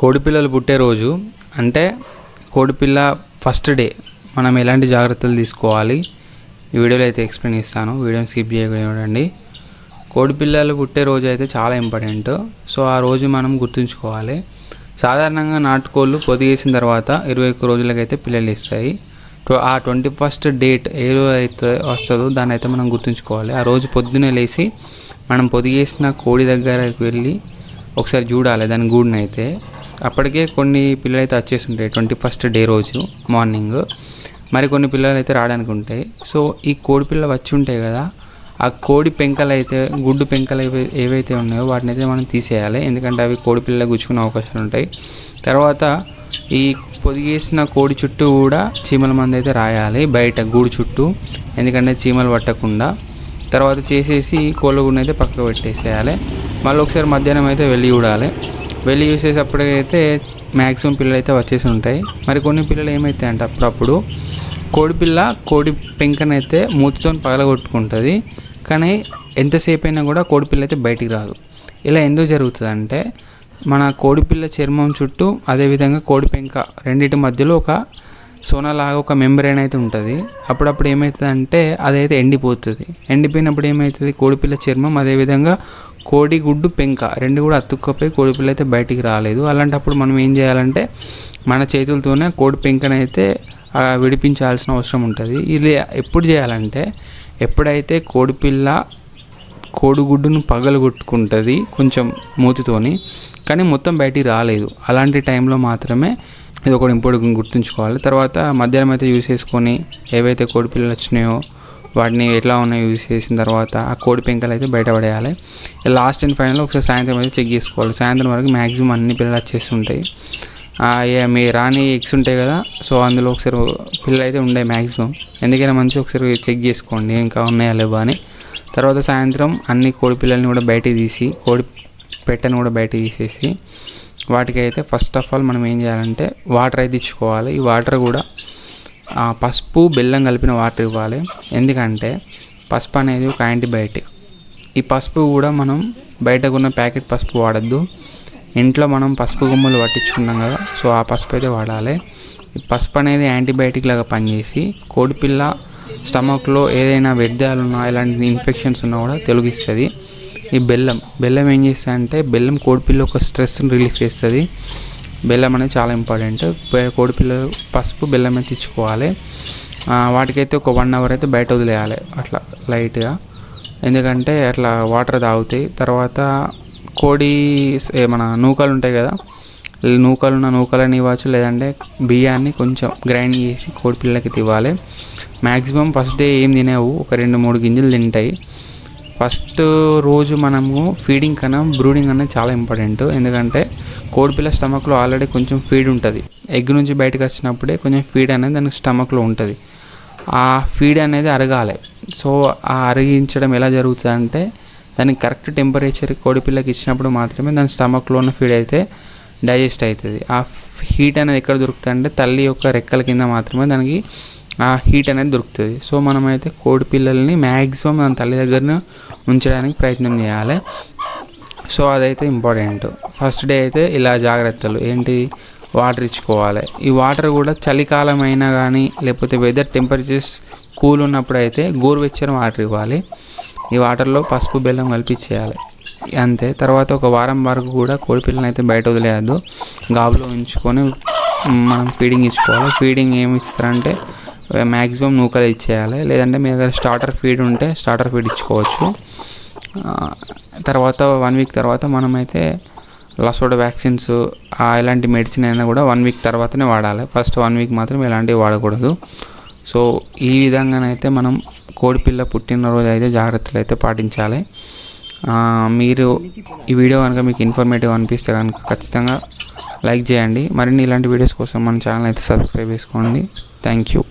కోడిపిల్లలు పుట్టే రోజు అంటే కోడిపిల్ల ఫస్ట్ డే మనం ఎలాంటి జాగ్రత్తలు తీసుకోవాలి? ఈ వీడియోలో అయితే ఎక్స్ప్లెయిన్ ఇస్తాను వీడియోని స్కిప్ చేయకుండా. చూడండి కోడిపిల్లలు పుట్టే రోజు అయితే చాలా ఇంపార్టెంట్. సో ఆ రోజు మనం గుర్తుంచుకోవాలి. సాధారణంగా నాటుకోళ్ళు పొదిగేసిన తర్వాత ఇరవై ఒక్క రోజులకైతే పిల్లలు ఇస్తాయి ఆ ట్వంటీ ఫస్ట్ డేట్ ఏ రోజు అయితే వస్తుందో దాన్ని అయితే మనం గుర్తుంచుకోవాలి. ఆ రోజు పొద్దున్నే లేచి మనం పొదిగేసిన కోడి దగ్గరకు వెళ్ళి ఒకసారి చూడాలి దాని గూడునైతే. అయితే అప్పటికే కొన్ని పిల్లలు అయితే వచ్చేసి ఉంటాయి ట్వంటీ ఫస్ట్ డే రోజు మార్నింగ్. మరి కొన్ని పిల్లలు అయితే రావడానికి ఉంటాయి సో ఈ కోడి పిల్ల వచ్చి ఉంటాయి కదా ఆ కోడి పెంకలు అయితే గుడ్డు పెంకలు ఏవైతే ఉన్నాయో వాటిని అయితే మనం తీసేయాలి. ఎందుకంటే అవి కోడి పిల్ల గుచ్చుకునే అవకాశాలు ఉంటాయి. తర్వాత ఈ పొదిగేసిన కోడి చుట్టూ కూడా చీమల మంది అయితే రాయాలి బయట గూడు చుట్టూ. ఎందుకంటే చీమలు పట్టకుండా. తర్వాత చేసేసి కోళ్ళ గుడిని అయితే పక్కకు పెట్టేసేయాలి. మళ్ళీ ఒకసారి మధ్యాహ్నం అయితే వెళ్ళి చూడాలి. వెళ్ళి చూసేటప్పటికైతే మ్యాక్సిమం పిల్లలు అయితే వచ్చేసి ఉంటాయి. మరి కొన్ని పిల్లలు ఏమైతాయి అంటే అప్పుడప్పుడు? కోడి పిల్ల కోడి పెంకనైతే మూతితో పగలగొట్టుకుంటుంది. కానీ ఎంతసేపు అయినా కూడా కోడి పిల్ల అయితే బయటికి రాదు. ఇలా ఎందుకు జరుగుతుంది అంటే మన కోడిపిల్ల చర్మం చుట్టూ అదేవిధంగా కోడి పెంక రెండింటి మధ్యలో ఒక సోనాలాగా ఒక మెంబ్రేన్ అయితే ఉంటుంది. అప్పుడప్పుడు ఏమవుతుంది అంటే అదైతే ఎండిపోతుంది. ఎండిపోయినప్పుడు ఏమవుతుంది కోడిపిల్ల చర్మం అదేవిధంగా కోడి గుడ్డు పెంక. రెండు కూడా అతుక్కపోయి కోడిపిల్ల అయితే బయటికి రాలేదు. అలాంటప్పుడు మనం ఏం చేయాలంటే మన చేతులతోనే కోడి పెంకనైతే విడిపించాల్సిన అవసరం ఉంటుంది. ఇది ఎప్పుడు చేయాలంటే ఎప్పుడైతే కోడిపిల్ల కోడిగుడ్డును పగలగొట్టుకుంటుంది కొంచెం మూతితోని కానీ మొత్తం బయటికి రాలేదు. అలాంటి టైంలో మాత్రమే ఇది ఒకటి ఇంపార్టెంట్ గుర్తుంచుకోవాలి. తర్వాత మధ్యాహ్నం అయితే యూస్ చేసుకొని ఏవైతే కోడిపిల్లలు వచ్చినాయో వాటిని ఎట్లా ఉన్నాయో యూజ్ చేసిన తర్వాత ఆ కోడి పెంకలు అయితే బయటపడేయాలి. లాస్ట్ అండ్ ఫైనల్ ఒకసారి సాయంత్రం అయితే చెక్ చేసుకోవాలి. సాయంత్రం వరకు మ్యాక్సిమం అన్ని పిల్లలు వచ్చేస్తుంటాయి ఆ, మీ రాణి ఎగ్స్ ఉంటాయి కదా సో అందులో ఒకసారి పిల్లలు అయితే ఉండే మ్యాక్సిమం ఎందుకైనా మంచిగా ఒకసారి చెక్ చేసుకోండి ఇంకా ఉన్నాయా లేవా అని. తర్వాత సాయంత్రం అన్ని కోడి పిల్లల్ని కూడా బయటికి తీసి కోడి పెట్టని కూడా బయటికి తీసేసి వాటికి అయితే ఫస్ట్ ఆఫ్ ఆల్ మనం ఏం చేయాలంటే వాటర్ అయితే ఇచ్చుకోవాలి. ఈ వాటర్ కూడా పసుపు బెల్లం కలిపిన వాటర్ ఇవ్వాలి. ఎందుకంటే పసుపు అనేది ఒక యాంటీబయాటిక్. ఈ పసుపు కూడా మనం బయటకు ఉన్న ప్యాకెట్ పసుపు వాడద్దు. ఇంట్లో మనం పసుపు గుమ్మలు పట్టించుకున్నాం కదా సో ఆ పసుపు అయితే వాడాలి. ఈ పసుపు అనేది యాంటీబయాటిక్ లాగా పనిచేసి కోడిపిల్ల స్టమక్లో ఏదైనా వ్యర్థాలు ఉన్నా ఇలాంటి ఇన్ఫెక్షన్స్ ఉన్నా కూడా తొలగిస్తుంది. ఈ బెల్లం బెల్లం ఏం చేస్తుంది అంటే బెల్లం కోడిపిల్ల ఒక స్ట్రెస్ని రిలీఫ్ చేస్తుంది. బెల్లం అనేది చాలా ఇంపార్టెంట్. కోడి కోడిపిల్లలు పసుపు బెల్లం అయితే ఇచ్చుకోవాలి. వాటికైతే ఒక వన్ అవర్ అయితే బయట వదిలేయాలి అట్లా లైట్గా. ఎందుకంటే అట్లా వాటర్ తాగుతాయి. తర్వాత కోడి ఏ మన నూకలు ఉంటాయి కదా నూకలున్న నూకలు ఉన్న నూకలని ఇవ్వచ్చు. లేదంటే బియ్యాన్ని కొంచెం గ్రైండ్ చేసి కోడి పిల్లలకి ఇవ్వాలి. మ్యాక్సిమం ఫస్ట్ డే ఏం తినేవు ఒక రెండు మూడు గింజలు తింటాయి. ఫస్ట్ రోజు మనము ఫీడింగ్ కన్నా బ్రూడింగ్ అనేది చాలా ఇంపార్టెంట్. ఎందుకంటే కోడిపిల్ల స్టమక్లో ఆల్రెడీ కొంచెం ఫీడ్ ఉంటుంది. ఎగ్ నుంచి బయటకు వచ్చినప్పుడే కొంచెం ఫీడ్ అనేది దానికి స్టమక్లో ఉంటుంది. ఆ ఫీడ్ అనేది అరగాలి. సో ఆ అరిగించడం ఎలా జరుగుతుంది అంటే దానికి కరెక్ట్ టెంపరేచర్ కోడిపిల్లకి ఇచ్చినప్పుడు మాత్రమే దాని స్టమక్లో ఉన్న ఫీడ్ అయితే డైజెస్ట్ అవుతుంది. ఆ హీట్ అనేది ఎక్కడ దొరుకుతుంది అంటే తల్లి యొక్క రెక్కల కింద మాత్రమే దానికి ఆ హీట్ అనేది దొరుకుతుంది. సో మనమైతే కోడి పిల్లల్ని మ్యాక్సిమం మన తల్లి దగ్గర ఉంచడానికి ప్రయత్నం చేయాలి. సో అదైతే ఇంపార్టెంట్. ఫస్ట్ డే అయితే ఇలా జాగ్రత్తలు. ఏంటి? వాటర్ ఇచ్చుకోవాలి. ఈ వాటర్ కూడా చలికాలం అయినా కానీ లేకపోతే వెదర్ టెంపరేచర్స్ కూల్ ఉన్నప్పుడు అయితే గోరువెచ్చని వాటర్ ఇవ్వాలి. ఈ వాటర్లో పసుపు బెల్లం కలిపి అంతే. తర్వాత ఒక వారం వరకు కూడా కోడి పిల్లని అయితే బయట వదిలేయద్దు. గాబులో ఉంచుకొని మనం ఫీడింగ్ ఇచ్చుకోవాలి. ఫీడింగ్ ఏమి ఇస్తారంటే మ్యాక్సిమం నూకలు ఇచ్చేయాలి. లేదంటే మీ దగ్గర స్టార్టర్ ఫీడ్ ఉంటే స్టార్టర్ ఫీడ్ ఇచ్చుకోవచ్చు. తర్వాత వన్ వీక్ తర్వాత మనమైతే లసోడ వ్యాక్సిన్స్ ఎలాంటి మెడిసిన్ అయినా కూడా వన్ వీక్ తర్వాతనే వాడాలి. ఫస్ట్ వన్ వీక్ మాత్రం ఎలాంటివి వాడకూడదు. సో ఈ విధంగానైతే మనం కోడిపిల్ల పుట్టినరోజు అయితే జాగ్రత్తలు అయితే పాటించాలి. మీరు ఈ వీడియో కనుక మీకు ఇన్ఫర్మేటివ్ అనిపిస్తే కనుక ఖచ్చితంగా లైక్ చేయండి. మరిన్ని ఇలాంటి వీడియోస్ కోసం మన ఛానల్ అయితే సబ్స్క్రైబ్ చేసుకోండి. Thank you